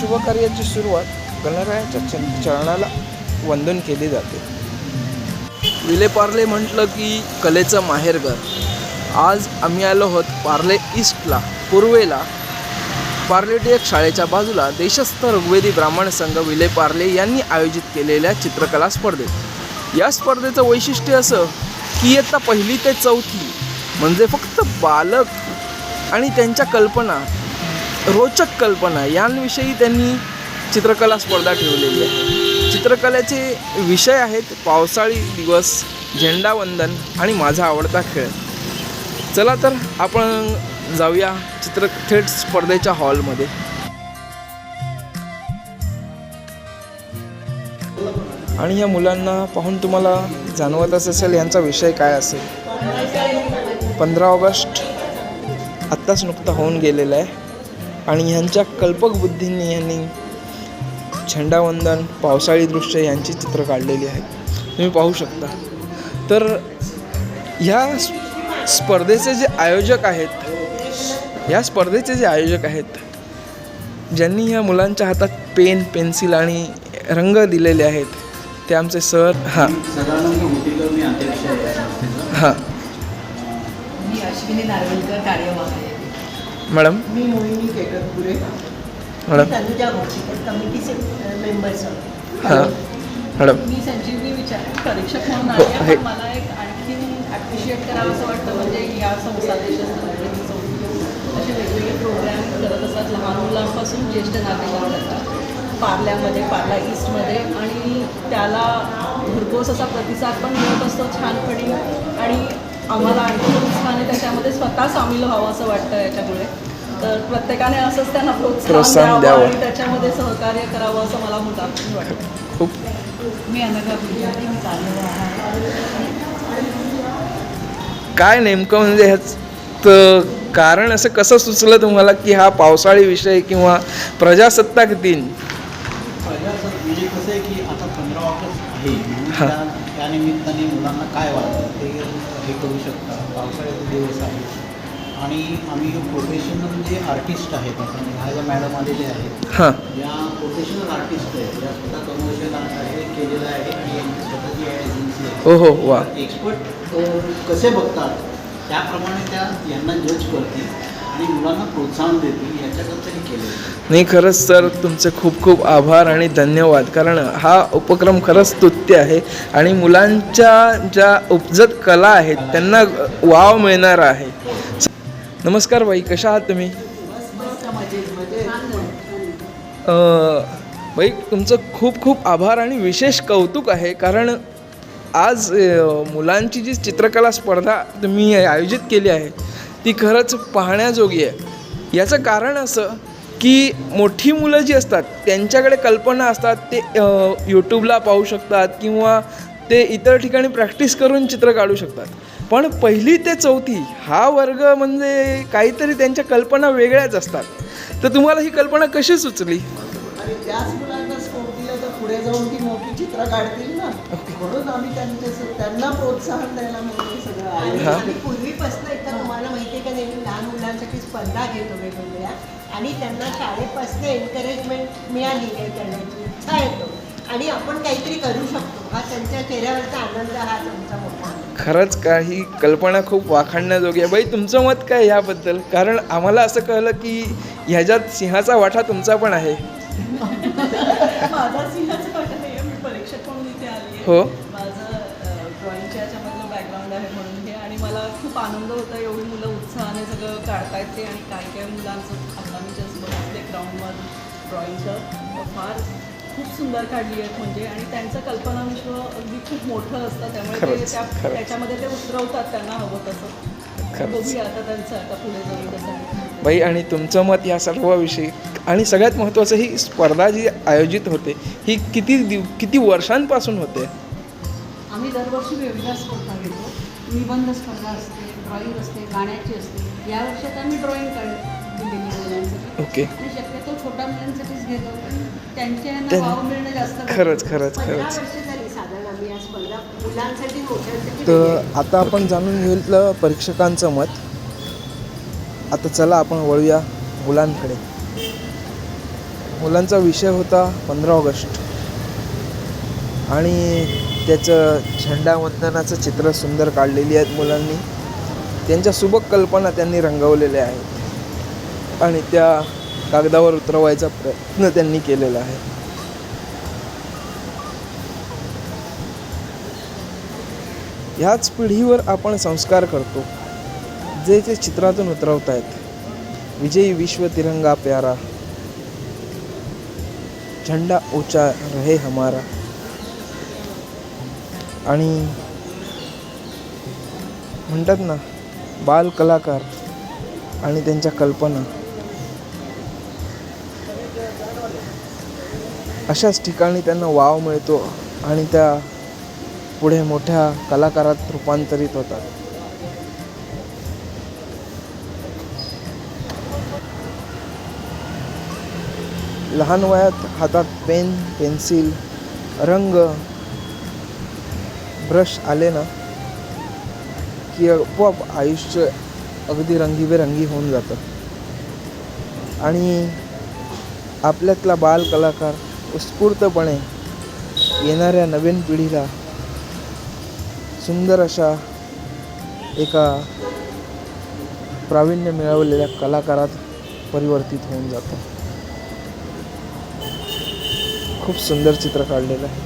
शुभकार्याची सुरुवात गणरायाच्या च- चरणाला वंदन केले जाते. विलेपार्ले म्हटलं की कलेचं माहेरघर आज आम्ही आलो आहोत पार्ले ईस्टला पूर्वेला. पार्ले टी शाळेच्या बाजूला देशस्थ ऋग्वेदी ब्राह्मण संघ विले पार्ले यांनी आयोजित केलेल्या चित्रकला स्पर्धेत. या स्पर्धेचं वैशिष्ट्य असं की इयत्ता पहिली ते चौथी म्हणजे फक्त बालक आणि त्यांच्या कल्पना रोचक कल्पना यांविषयी त्यांनी चित्रकला स्पर्धा ठेवलेली आहे. चित्रकलेचे विषय आहेत पावसाळी दिवस झेंडावंदन आणि माझा आवडता खेळ. चला तर आपण जाऊया चित्र थेट स्पर्धेच्या हॉलमध्ये. आणि या मुलांना पाहून तुम्हाला जाणवतच असेल यांचा विषय काय असेल. पंधरा ऑगस्ट आत्ताच नुकता होऊन गेलेला आहे. आणि ह्यांच्या कल्पक बुद्धींनी यांनी झेंडावंदन पावसाळी दृश्य यांची चित्र काढलेली आहेत. तुम्ही पाहू शकता. तर ह्या स- स्पर्धेचे जे आयोजक आहेत या स्पर्धेचे जे आयोजक आहेत ज्यांनी या मुलांच्या हातात पेन पेन्सिल आणि रंग दिलेले आहेत ते आमचे सर हां. हां. मी अश्विनी नार्वेलकर कार्यवाह आहे. मॅडम? मी मोहिनी केकतपुरे मॅडम? तनुजा कमिटीचे मेंबर्स हां. मॅडम? मी संजीवनी विचार परीक्षक म्हणून हो, आहे मला एक आणखीन ॲप्रिशिएट करावं असं वाटतं म्हणजे या संस्था देशस्थ असे वेगवेगळे प्रोग्राम करत असतात. लहान मुलांपासून ज्येष्ठ नागरिकांकरता पार्ल्यामध्ये पार्ला ईस्टमध्ये आणि त्याला भरघोस असा प्रतिसाद पण मिळत असतो छानपणे. आणि आम्हाला आणखी उत्साहाने त्याच्यामध्ये स्वतः सामील व्हावं असं वाटतं याच्यामुळे. तर प्रत्येकाने असंच त्यांना प्रोत्साहन द्यावं. द्यावं आणि त्याच्यामध्ये सहकार्य करावं असं मला मुलांनी वाटतं. खूप. मी काय नेमकं म्हणजे ह्याचं कारण असं कसं सुचलं तुम्हाला की हा पावसाळी विषय किंवा प्रजासत्ताक दिन? प्रजासत्ताक म्हणजे कसं आहे की आता पंधरा ऑगस्ट आहे हां. त्यानिमित्ताने मुलांना काय वाटतं ते करू शकता. पावसाळ्याचे दिवस आहे आणि आम्ही प्रोफेशनल जे आर्टिस्ट आहेत आपण ह्या ज्या मॅडम आलेले आहेत हां. या प्रोफेशनल आर्टिस्ट आहेत या स्वतः कमर्शियल हे केलेलं आहे यांची स्वतःची एजन्सी आहे हो हो वा. एक्सपर्ट कसे बघतात? त्याप्रमाणे त्या यांना जज करतील आणि मुलांना प्रोत्साहन देतील. नाही खरंच सर तुमचे खूप खूप आभार आणि धन्यवाद. कारण हा उपक्रम खरंच स्तुत्य आहे आणि मुलांच्या ज्या उपजत कला आहेत त्यांना वाव मिळणार आहे. नमस्कार बाई कशा आहात तुम्ही? बाई तुमचं खूप खूप आभार आणि विशेष कौतुक आहे. कारण आज मुलांची जी चित्रकला स्पर्धा तुम्ही आयोजित केली आहे ती खरंच पाहण्याजोगी आहे. याचं कारण असं की मोठी मुलं जी असतात त्यांच्याकडे कल्पना असतात ते यूट्यूबला पाहू शकतात किंवा ते इतर ठिकाणी प्रॅक्टिस करून चित्र काढू शकतात. पण पहिली ते चौथी हा वर्ग म्हणजे काहीतरी त्यांच्या कल्पना वेगळ्याच असतात. तर तुम्हाला ही कल्पना कशी सुचली? आणि त्याच मुलांना स्कोप दिलं तर पुढे जाऊन ती मोठी चित्र काढतील ना. म्हणून आम्ही त्यांच्या त्यांना प्रोत्साहन द्यायला सगळं पूर्वीपासून एकदा तुम्हाला माहिती आहे का नेहमी लहान मुलांसाठी स्पर्धा आणि त्यांना शाळेपासून एनकरेजमेंट मिळाली काही करण्याची इच्छा येतो आणि आपण काहीतरी करू शकतो. हा त्यांच्या चेहऱ्यावरचा आनंद हा आमचा मोठा खरंच काही कल्पना खूप वाखाणण्याजोगी आहे. बाई तुमचं मत काय याबद्दल? कारण आम्हाला असं कळलं की ह्याच्यात सिंहाचा वाटा तुमचा पण आहे. माझा आनंद होता एवढी मुलं उत्साहाने सगळं काढतायत ते आणि काही काही मुलांचं आता मी जस्ट बघितले ग्राउंडवर ड्रॉइंगचं फार खूप सुंदर काढली आहेत म्हणजे आणि त्यांचं कल्पनाविश्व अगदी खूप मोठं असतं त्यामुळे ते त्या. त्याच्यामध्ये ते उतरवतात त्यांना हवं तसं. बघूया आता त्यांचं आता पुढे जाऊन कसं. बाई आणि तुमचं मत या सर्वाविषयी आणि सगळ्यात महत्त्वाचं ही स्पर्धा जी आयोजित होते ही किती दिव किती वर्षांपासून होते आम्ही दरवर्षी वेगवेगळ्या स्पर्धा घेतो निबंध स्पर्धा असते ड्रॉइंग असते गाण्याची असते या वर्षात आम्ही ड्रॉइंग दिलेली मुलांसाठी. ओके. आणि शक्यतो छोट्या मुलांसाठीच घेतो त्यांच्या वाव मिळणं जास्त खरंच खरंच खरंच. तर आता आपण जाणून घेतलं परीक्षकांचं मत. आता चला आपण वळूया मुलांकडे. मुलांचा विषय होता पंधरा ऑगस्ट. आणि त्याचं झेंडावंदनाचं चित्र सुंदर काढलेली आहेत मुलांनी. त्यांच्या सुबक कल्पना त्यांनी रंगवलेल्या आहेत. आणि त्या कागदावर उतरवायचा प्रयत्न त्यांनी केलेला आहे. ह्याच पिढीवर आपण संस्कार करतो जे ते चित्रातून उतरवत आहेत विजयी विश्व तिरंगा प्यारा. झंडा ऊंचा रहे हमारा. आणि म्हणतात ना बाल कलाकार आणि त्यांच्या कल्पना. अशाच ठिकाणी त्यांना वाव मिळतो आणि त्या पुढे मोठ्या कलाकारात रूपांतरित होतात. लहान वयात हातात पेन पेन्सिल रंग ब्रश आले ना की आपोआप आयुष्य अगदी रंगीबेरंगी होऊन जातं. आणि आपल्यातला बाल कलाकार उत्स्फूर्तपणे येणाऱ्या नवीन पिढीला सुंदर अशा एका प्रावीण्य मिळवलेल्या कलाकारात परिवर्तित होऊन जातो. खूप सुंदर चित्र काढलेलं आहे.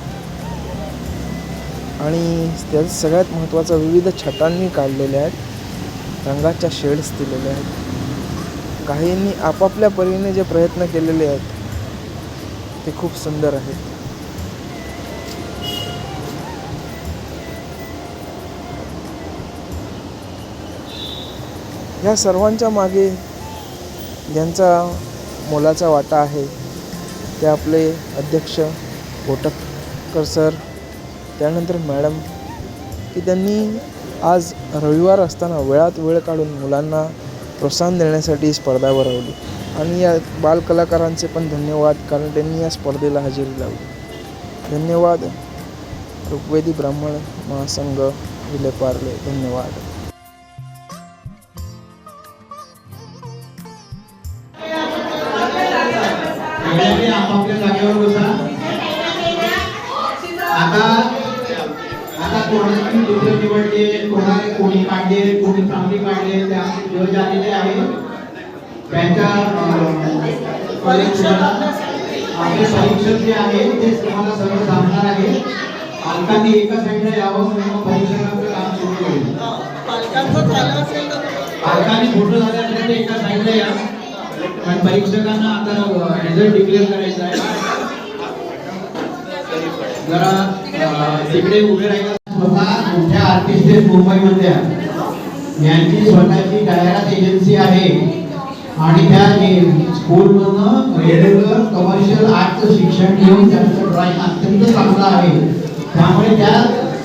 आणि त्या सगळ्यात महत्त्वाचं विविध छटांनी काढलेल्या आहेत. रंगाच्या शेड्स दिलेले आहेत. काहींनी आपापल्या परीने जे प्रयत्न केलेले आहेत ते खूप सुंदर आहेत. ह्या सर्वांच्या मागे ज्यांचा मोलाचा वाटा आहे ते आपले अध्यक्ष कोटककर सर त्यानंतर मॅडम की त्यांनी आज रविवार असताना वेळात वेळ काढून मुलांना प्रोत्साहन देण्यासाठी स्पर्धा भरवली. आणि या बालकलाकारांचे पण धन्यवाद कारण त्यांनी या स्पर्धेला हजेरी लावली. धन्यवाद. ऋग्वेदी ब्राह्मण महासंघ विलेपार्ले धन्यवाद. आपापल्या जागेवर बसा. आता आता कोणाची दुसरं निवडले कोणाने कोणी काढले कोणी चांगली काढले त्या जज आलेले आहे. त्यांच्या अं, परीक्षेला आपले परीक्षक जे आहे ते तुम्हाला सर्व सांगणार आहे. पालकांनी एका साईडला यावं म्हणून परीक्षकांचं काम सुरू होईल पालकांचं झालं असेल तर पालकांनी एका साईडला या. पण परीक्षकांना आता रिझल्ट डिक्लेअर करायचा आहे. जरा तिकडे उभे राहिला स्वतः मोठ्या आर्टिस्ट आहेत मुंबईमधल्या. यांची स्वतःची जाहिरात एजन्सी आहे. आणि त्या स्कूलमधनं रेग्युलर कमर्शियल आर्टचं शिक्षण घेऊन त्यांचं ड्रॉइंग अत्यंत चांगलं आहे. त्यामुळे त्या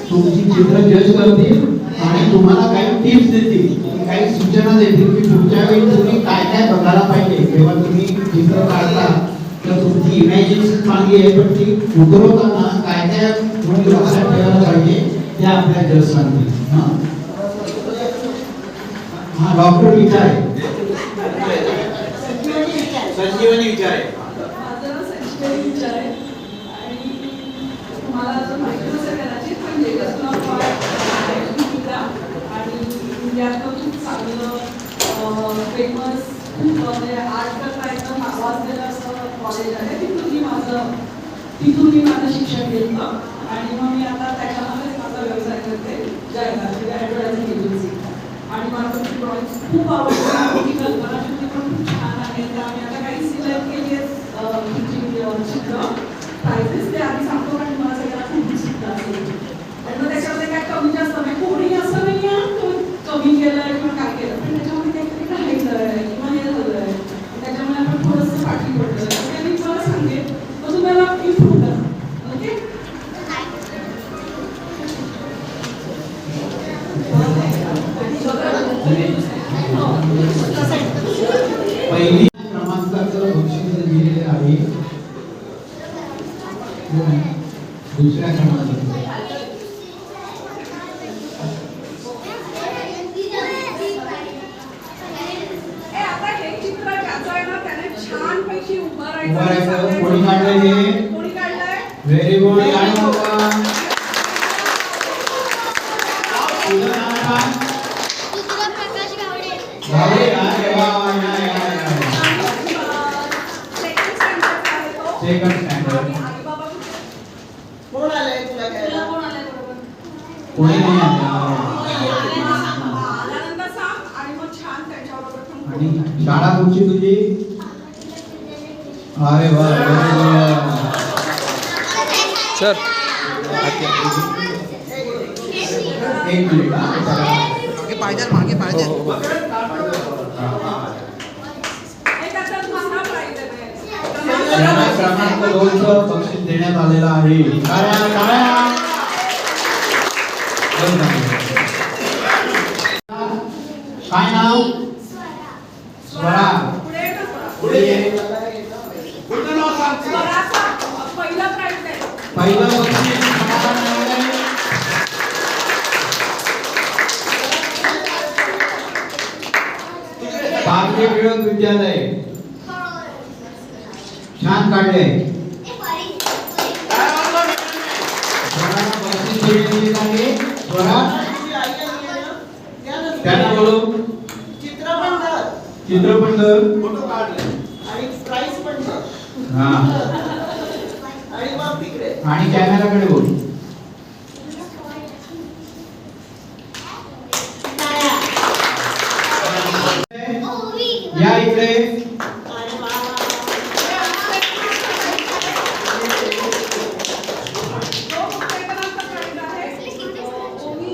तुमची चित्र जज करतील आणि तुम्हाला काही टिप्स देतील काही सूचना देतील की पुढच्या वेळी तुम्ही काय काय बघायला पाहिजे. जेव्हा तुम्ही चित्र काढता तर तुमची इमॅजिनेशन चांगली आहे पण ती उतरवताना काय काय तुम्ही लक्षात ठेवायला पाहिजे ते आपल्या जज सांगतील हा? हा डॉक्टर विचार संजीवनी विचार माझं नाव संजीवनी विचार आहे. आहे फेमस म्हणजे आर्ट असं कॉलेज आहे तिथून मी माझं तिथून मी माझं शिक्षण घेतलं आणि मग मी आता त्याच्यामध्येच माझा व्यवसाय करते जाहिरात ॲडव्हर्टायझिंग एजन्सी आणि मला तुमची ड्रॉइंग खूप आवडते. तुमची कल्पनाशक्ती पण खूप छान आहे. तर आम्ही आता काही सिलेक्ट केली आहेत चित्र. प्राइजेस ते आधी सांगतो आणि मला सगळ्यांना खूप सुद्धा असेल. आणि मग त्याच्यामध्ये काय कमी जास्त नाही. कोणी असं नाही आहे तो कमी केलंय किंवा काय केलं पण त्याच्यामध्ये काहीतरी राहिलंय किंवा हे झालंय. त्याच्यामुळे आपण थोडंसं पाठी पडलं ते मी मला सांगेन मग तुम्हाला इम्प्रूव्ह करा. ओके पहिली क्रमांकाचं बक्षीस दिलेलं आहे दुसऱ्या क्रमांकाचं ए, आता हे चित्र ज्याचं आहे ना त्याने छानपैकी उभं करायचं उभं राहायचं सांगायचं. कोणी काढलंय हे कोणी काढलंय व्हेरी गुड आणि बाबा तुझं नाव काय तुझं प्रकाश गावडे गावडे अरे वा वा, या, या, या. सेकंड स्टँडर्डचा आहे तो सेकंड स्टँडर्ड आणि आई बाबा कुठे? कोण आलंय तुला घ्यायला कोण नाही आलं. मग शाळा कुठची तुझी अरे वा. सर एक मिनिट हा. हो हो हो हे त्याचा दुसरा प्राइज आहे त्यांना क्रमांक दोनचं बक्षीस देण्यात आलेलं आहे. टाळ्या, द्या ना त्यांना बोलू. चित्र पण. आणि पण धर हा. आणि कॅमेराकडे बोल या इकडे आणि वा, वा, तो सेकंदाचा प्राइज आहे ओमी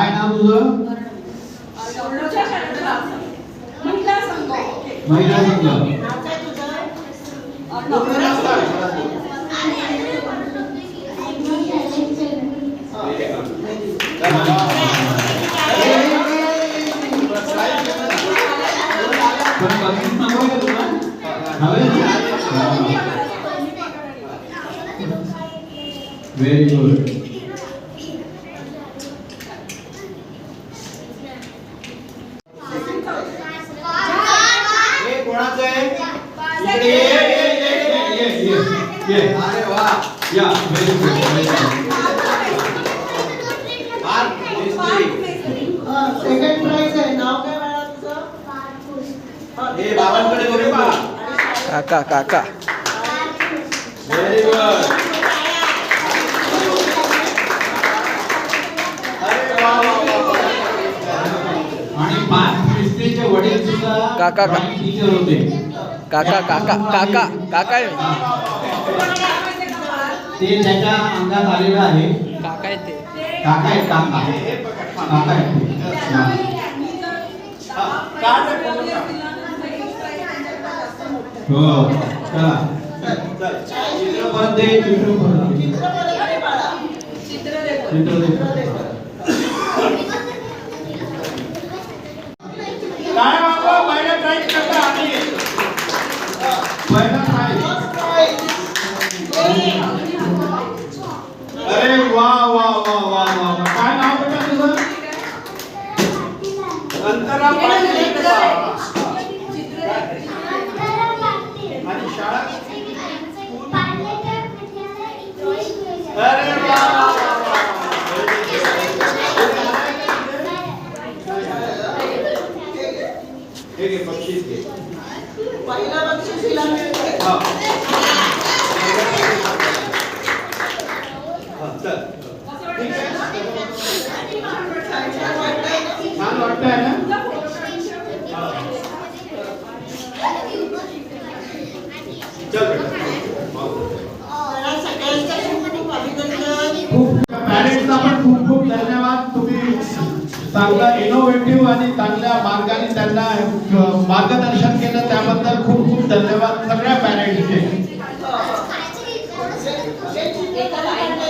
काय नाव तुझं पूर्णच्या शाळेतला महिला संघ ओके महिला संघ नाव काय तुझं पण बक्षीस नको का तुला हवे व्हेरी गुड हे कोणाचं आहे इकडे ये, ये, ये, ये, ये, ये, ये. अरे वा या व्हेरी गुड सेकंड प्राईज आहे. नाव काय बाळा तुझं? हा, बाबांकडे बघू का काका काका. व्हेरी गुड आणि पाच मिस्त्रीचे वडील सुद्धा काका, टीचर होते. काका काका काका काका. आहे ते त्याच्या अंगात आलेलं आहे. काका आहे ते काका आहेत काका. काका आहेत. ते. हा. चला. चित्रपट दे चित्रपट. चित्र चित्र चित्र काय बाबा पहिला प्राइज First prize. अरे वा वा वा वा वा वा. काय नाव बेटा तुझं अंतरा पाटील आणि शाळा अरे वा वा वा वा हे घे बक्षीस घे पहिला बक्षीस हिला मिळते हा. हा, 给咱来一个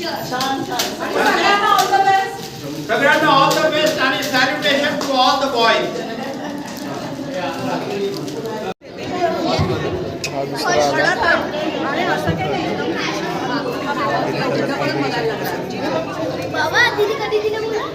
छान छान सगळ्यांना ऑल द बेस्ट सगळ्यांना ऑल द बेस्ट आणि salutation to all the boys बाबा दिदी कधी दिलं मला